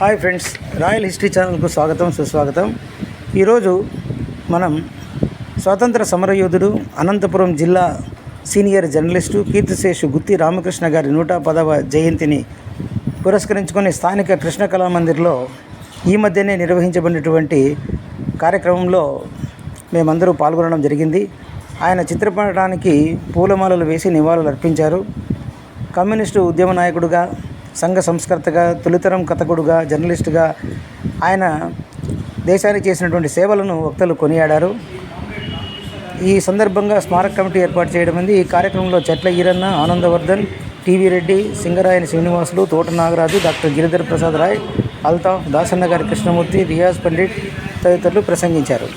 Hi friends royal history ఛానల్కు స్వాగతం సుస్వాగతం. ఈరోజు మనం స్వాతంత్ర సమరయోధుడు అనంతపురం జిల్లా సీనియర్ జర్నలిస్టు కీర్తిశేషు గుత్తి రామకృష్ణ గారి నూట పదవ జయంతిని పురస్కరించుకొని స్థానిక కృష్ణ కళామందిర్లో ఈ మధ్యనే నిర్వహించబడినటువంటి కార్యక్రమంలో మేమందరూ పాల్గొనడం జరిగింది. ఆయన చిత్రపటానికి పూలమాలలు వేసి నివాళులు అర్పించారు కమ్యూనిస్టు ఉద్యమ నాయకుడుగా సంఘ సంస్కర్తగా తొలితరం కథకుడుగా జర్నలిస్టుగా ఆయన దేశానికి చేసినటువంటి సేవలను వక్తలు కొనియాడారు. ఈ సందర్భంగా స్మారక కమిటీ ఏర్పాటు చేయడం ఉంది ఈ కార్యక్రమంలో చెట్ల ఈరన్న ఆనందవర్ధన్ టీవీ రెడ్డి సింగరాయని శ్రీనివాసులు తోట నాగరాజు డాక్టర్ గిరిధర్ ప్రసాద్ రాయ్ అల్తాఫ్ దాసన్న గారి కృష్ణమూర్తి రియాజ్ పండిట్ తదితరులు ప్రసంగించారు.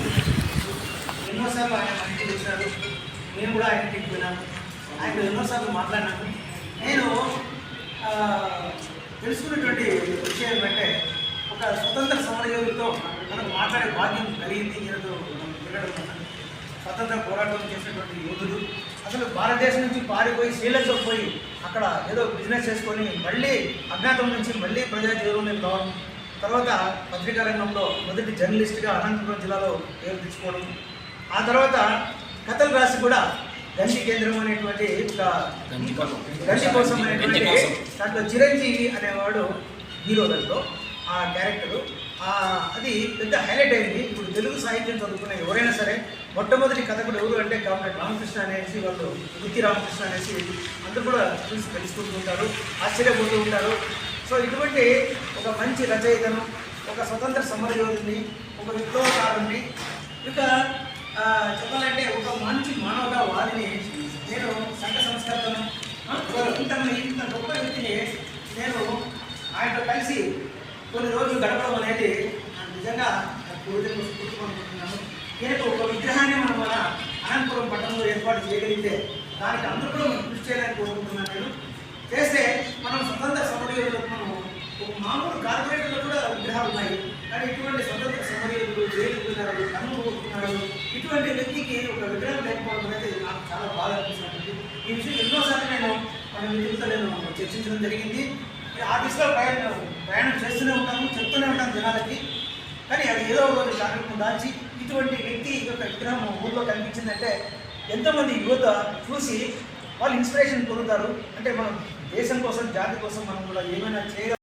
నేను తెలుసుకున్నటువంటి విషయం ఏంటంటే ఒక స్వతంత్ర సమరయోగితో మనకు మాట్లాడే భాగ్యం కలిగింది ఈయనతో మనం వినడం స్వతంత్ర పోరాటం చేసినటువంటి యోధుడు అసలు భారతదేశం నుంచి పారిపోయి శ్రీలంకకు పోయి అక్కడ ఏదో బిజినెస్ చేసుకొని మళ్ళీ అజ్ఞాతం నుంచి మళ్ళీ ప్రజా జీవనంలోకి రావడం తర్వాత పత్రికా రంగంలో మొదటి జర్నలిస్ట్గా అనంతపురం జిల్లాలో పేరు తెచ్చుకోవడం. ఆ తర్వాత కథలు రాసి కూడా గండి కేంద్రం అనేటువంటి ఒక కోసం. అనేటువంటి దాంట్లో చిరంజీవి అనేవాడు హీరో దాంట్లో ఆ క్యారెక్టరు. అది పెద్ద హైలైట్ అయింది. ఇప్పుడు తెలుగు సాహిత్యం చదువుకునే ఎవరైనా సరే మొట్టమొదటి కథకుడు ఎవరు అంటే కాబట్టి రామకృష్ణ అనేసి వాళ్ళు వృత్తి రామకృష్ణ అనేసి అందరూ కూడా చూసి తెలుసుకుంటూ ఉంటారు ఆశ్చర్యపోతూ ఉంటారు. సో ఇటువంటి ఒక మంచి రచయితను ఒక స్వతంత్ర సమరయోధుని ఒక విప్లవకారుని ఇక చెప్పాలంటే ఒక మంచి మానవతావాదిని నేను సంఘ సంస్కర్తను ఆ, ఇంత ఇంత గొప్ప వ్యక్తిని నేను ఆయనతో కలిసి కొన్ని రోజులు గడపడం అనేది నిజంగా పూర్తిగా స్ఫూర్తికుంటున్నాను నేను ఒక విగ్రహాన్ని మనం మన అనంతపురం పట్టణంలో ఏర్పాటు చేయగలిగితే దానికి అందరూ కూడా మనం కృషి చేయాలని కోరుకుంటున్నాను నేను. చేస్తే మనం స్వతంత్ర సమరయోధులకు మనం ఒక మామూలు కార్పొరేటర్లు కూడా విగ్రహాలు ఉన్నాయి. కానీ ఇటువంటి స్వతంత్ర సమరయోధులు జైలుకున్నారు కన్ను పోతున్నారు ఇటువంటి వ్యక్తికి ఒక విగ్రహం లేకపోవడం అనేది నాకు చాలా బాధ అనిపిస్తుంది. ఈ విషయం ఎన్నోసార్లు నేను మన మిత్రులతో నేను చర్చించడం జరిగింది. ఆ ప్రయాణం ప్రయాణం చేస్తూనే ఉంటాము చెప్తూనే ఉంటాము జనాలకి. కానీ అది ఏదో ఒక రోజు కార్యక్రమం దాచి ఇటువంటి వ్యక్తి యొక్క విగ్రహం ఊళ్ళో కనిపించిందంటే ఎంతోమంది యువత చూసి వాళ్ళు ఇన్స్పిరేషన్ పొందుతారు. అంటే మనం దేశం కోసం జాతి కోసం మనం కూడా ఏమైనా చేయగలం